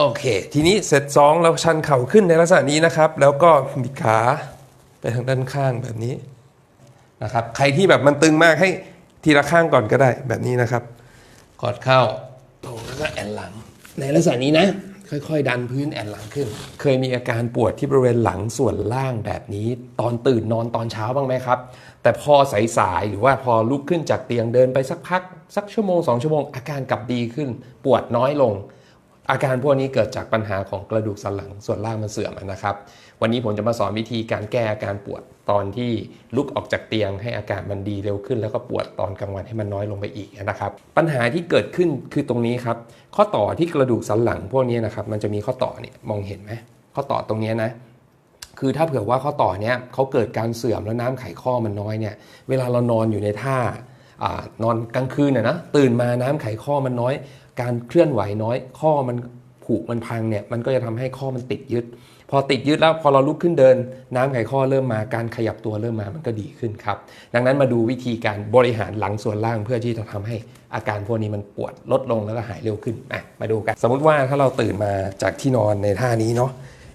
โอเค ทีนี้เสร็จสองเราชันเข่าขึ้นในลักษณะนี้นะครับ แล้วก็บิดขาไปทางด้านข้างแบบนี้นะครับ ใครที่แบบมันตึงมากให้ทีละข้างก่อนก็ได้แบบนี้นะครับ กอดเข้าลงแล้วก็แอนหลัง ในลักษณะนี้นะ ค่อยๆ ดันพื้นแอนหลังขึ้น เคยมีอาการปวดที่บริเวณหลังส่วนล่างแบบนี้ ตอนตื่นนอนตอนเช้าบ้างไหมครับ แต่พอสายๆหรือว่าพอลุกขึ้นจากเตียงเดินไปสักพัก สักชั่วโมงสองชั่วโมงอาการกลับดีขึ้น ปวดน้อยลง อาการพวกนี้เกิดจากปัญหาของกระดูกสันหลังส่วนล่างมันเสื่อมนะครับ วันนี้ผมจะมาสอนวิธีการแก้อาการปวดตอนที่ลุกออกจากเตียงให้อาการมันดีเร็วขึ้น แล้วก็ปวดตอนกลางวันให้มันน้อยลงไปอีกนะครับ ปัญหาที่เกิดขึ้นคือตรงนี้ครับ ข้อต่อที่กระดูกสันหลังพวกนี้นะครับ มันจะมีข้อต่อเนี่ยมองเห็นไหมข้อต่อตรงนี้นะคือถ้าเผื่อว่าข้อต่อเนี้ยเขาเกิดการเสื่อมแล้วน้ำไขข้อมันน้อยเนี่ย เวลาเรานอนอยู่ในท่าอนอนกลางคืนน่ะนะตื่นมาน้ำไขข้อมันน้อย การเคลื่อนไหวน้อย ข้อมันผุมันพังเนี่ยมันก็จะทำให้ข้อมันติดยึด พอติดยึดแล้วพอเราลุกขึ้นเดิน น้ำไขข้อเริ่มมาการขยับตัวเริ่มมามันก็ดีขึ้นครับ ดังนั้นมาดูวิธีการบริหารหลังส่วนล่างเพื่อที่จะทำให้อาการพวกนี้มันปวดลดลงแล้วก็หายเร็วขึ้นอะมาดูกัน สมมุติว่าถ้าเราตื่นมาจากที่นอนในท่านี้เนาะ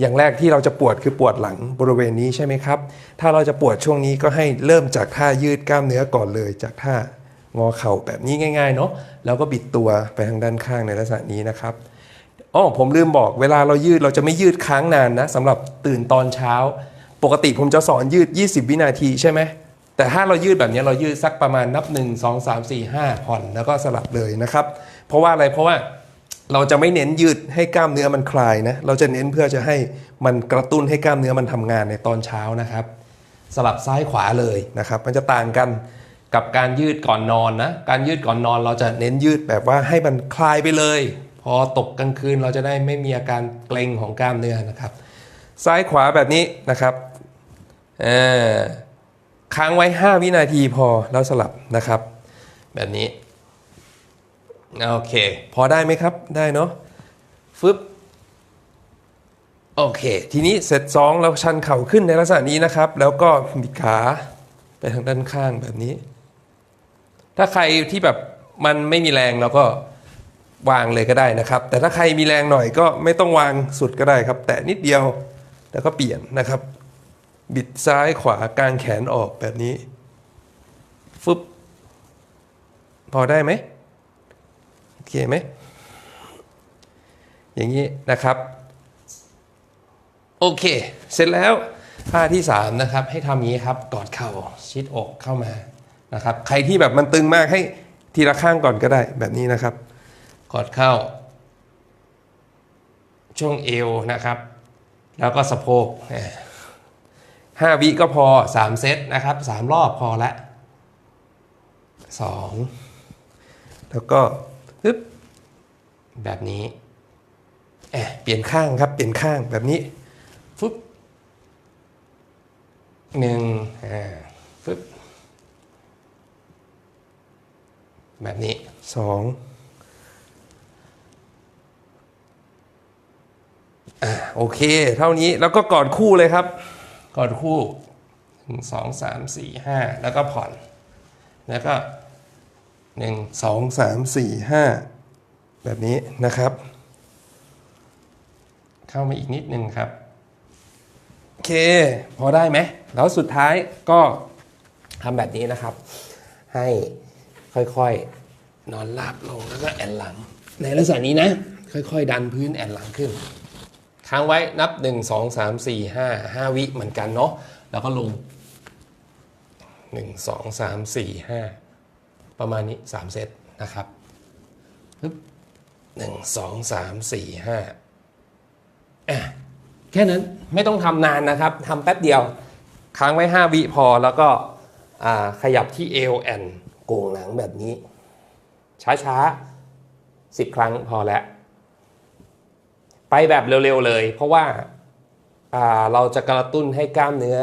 อย่างแรกที่เราจะปวดคือปวดหลังบริเวณนี้ใช่ไหมครับ ถ้าเราจะปวดช่วงนี้ก็ให้เริ่มจากท่ายืดกล้ามเนื้อก่อนเลยจากท่า งอเข่าแบบนี้ง่ายๆเนาะแล้วก็บิดตัวไปทางด้านข้างในลักษณะนี้นะครับอ๋อผมลืมบอกเวลาเรายืดเราจะไม่ยืดค้างนานนะสำหรับตื่นตอนเช้า ปกติผมจะสอนยืด 20 วินาทีใช่ไหมแต่ถ้าเรายืดแบบนี้เรายืดสักประมาณนับ 1 2 3 4 5ผ่อนแล้วก็สลับเลยนะครับ เพราะว่าอะไรเพราะว่าเราจะไม่เน้นยืดให้กล้ามเนื้อมันคลายนะเราจะเน้นเพื่อจะให้มันกระตุ้นให้กล้ามเนื้อมันทำงานในตอนเช้านะครับ สลับซ้ายขวาเลยนะครับ มันจะต่างกัน กับการยืดก่อนนอนนะ การยืดก่อนนอนเราจะเน้นยืดแบบว่าให้มันคลายไปเลย พอตกกลางคืนเราจะได้ไม่มีอาการเกร็งของกล้ามเนื้อนะครับ ซ้ายขวาแบบนี้นะครับค้างไว้ 5 วินาทีพอแล้วสลับนะครับ แบบนี้โอเค พอได้ไหมครับได้เนาะฟึบโอเค ทีนี้เสร็จสองเราชันเข่าขึ้นในลักษณะนี้นะครับ แล้วก็บิดขาไปทางด้านข้างแบบนี้ ถ้าใครที่แบบมันไม่มีแรงเราก็วางเลยก็ได้นะครับ แต่ถ้าใครมีแรงหน่อยก็ไม่ต้องวางสุดก็ได้ครับ แตะนิดเดียวแล้วก็เปลี่ยนนะครับ บิดซ้ายขวากางแขนออกแบบนี้ฟึบพอได้ไหมโอเคไหมอย่างนี้นะครับ โอเค เสร็จแล้วท่าที่ 3 นะครับ ให้ทำอย่างนี้ครับ กอดเข่าชิดอกเข้ามา นะครับ ใครที่แบบมันตึงมากให้ทีละข้างก่อนก็ได้แบบนี้นะครับ กอดเข้า ช่วงเอวนะครับ แล้วก็สะโพกห้าวิก็พอ3เซตนะครับ3รอบพอละสองแล้วก็ปึ๊บแบบนี้เปลี่ยนข้างครับ เปลี่ยนข้างแบบนี้ฟึบหนึ่งอ่าฟึบ แบบนี้สองอ่าโอเค เท่านี้แล้วก็กอดคู่เลยครับ กอดคู่หนึ่งสองสามสี่ห้าแล้วก็ผ่อน แล้วก็หนึ่งสองสามสี่ห้าแบบนี้นะครับ เข้ามาอีกนิดนึงครับโอเค พอได้ไหม แล้วสุดท้ายก็ทำแบบนี้นะครับ ให้ ค่อยๆ นอนราบลงแล้วก็แอนหลัง ในลักษณะนี้นะ ค่อยๆ ดันพื้นแอนหลังขึ้น ค้างไว้นับ 1 2 3 4 5 5 วิเหมือนกันเนาะแล้วก็ลง 1 2 3 4 5 ประมาณนี้ 3 เซตนะครับปึ๊บหนึ่งสองสามสี่ห้าแค่นั้นไม่ต้องทำนานนะครับทำแป๊บเดียว ค้างไว้ 5 วิพอแล้วก็ขยับที่เอวแอน โก่งหลังแบบนี้ ช้าๆสิบครั้งพอแล้ว ไปแบบเร็วๆเลย เพราะว่าาเราจะกระตุ้นให้กล้ามเนื้อ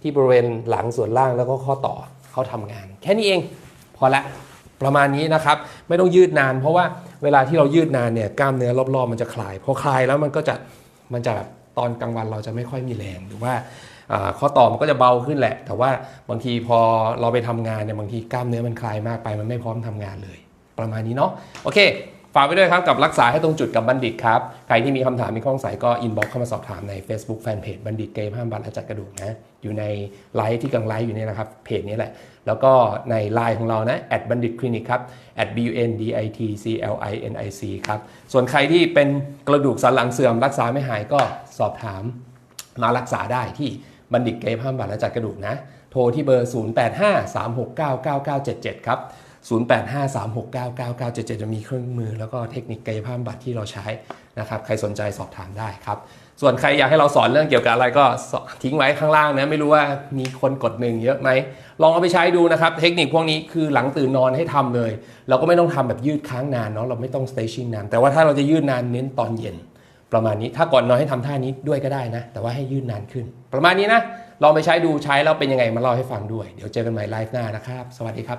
ที่บริเวณหลังส่วนล่างแล้วก็ข้อต่อเขาทำงาน แค่นี้เองพอละประมาณนี้นะครับ ไม่ต้องยืดนาน เพราะว่าเวลาที่เรายืดนานเนี่ยกล้ามเนื้อรอบๆมันจะคลายพอคลายแล้วมันก็จะมันจะแบบตอนกลางวันเราจะไม่ค่อยมีแรงหรือว่า ข้อต่อมันก็จะเบาขึ้นแหละ แต่ว่าบางทีพอเราไปทำงานเนี่ยบางทีกล้ามเนื้อมันคลายมากไปมันไม่พร้อมทำงานเลย ประมาณนี้เนาะโอเคฝากไว้ด้วยครับกับรักษาให้ตรงจุดกับบัณฑิตครับ ใครที่มีคำถามมีข้อสงสัยก็อินบ็อกเข้ามาสอบถามใน Facebook Fanpage บัณฑิตเกมห้ามบัตรและจัดกระดูกนะ อยู่ในไลฟ์ที่กำลังไลฟ์อยู่เนี่ยนะครับ เพจนี้แหละ แล้วก็ในไลน์ของเรานะแอดบัณฑิตคลินิกครับ at b u n d i t c l i n i c ครับ ส่วนใครที่เป็นกระดูกสันหลังเสื่อมรักษาไม่หายก็สอบถามมารักษาได้ที่ บัณฑิตเกมห้ามบัตรและจัดกระดูกนะ โทรที่เบอร์ 0853699977 ครับ 0853699977 จะมีเครื่องมือแล้วก็เทคนิคกายภาพบำบัตรที่เราใช้นะครับ ใครสนใจสอบถามได้ครับ ส่วนใครอยากให้เราสอนเรื่องเกี่ยวกับอะไรก็ทิ้งไว้ข้างล่างนะ ไม่รู้ว่ามีคนกดหนึ่งเยอะไหม ลองเอาไปใช้ดูนะครับ เทคนิคพวกนี้คือหลังตื่นนอนให้ทำเลย เราก็ไม่ต้องทำแบบยืดค้างนานเนาะ เราไม่ต้อง staging นาน แต่ว่าถ้าเราจะยืดนานเน้นตอนเย็น ประมาณนี้ถ้าก่อนนอนให้ทำท่านี้ด้วยก็ได้นะ แต่ว่าให้ยืดนานขึ้น ประมาณนี้นะลองไปใช้ดูใช้แล้วเป็นยังไงมาเล่าให้ฟังด้วย เดี๋ยวเจอกันใหม่ไลฟ์หน้านะครับ สวัสดีครับ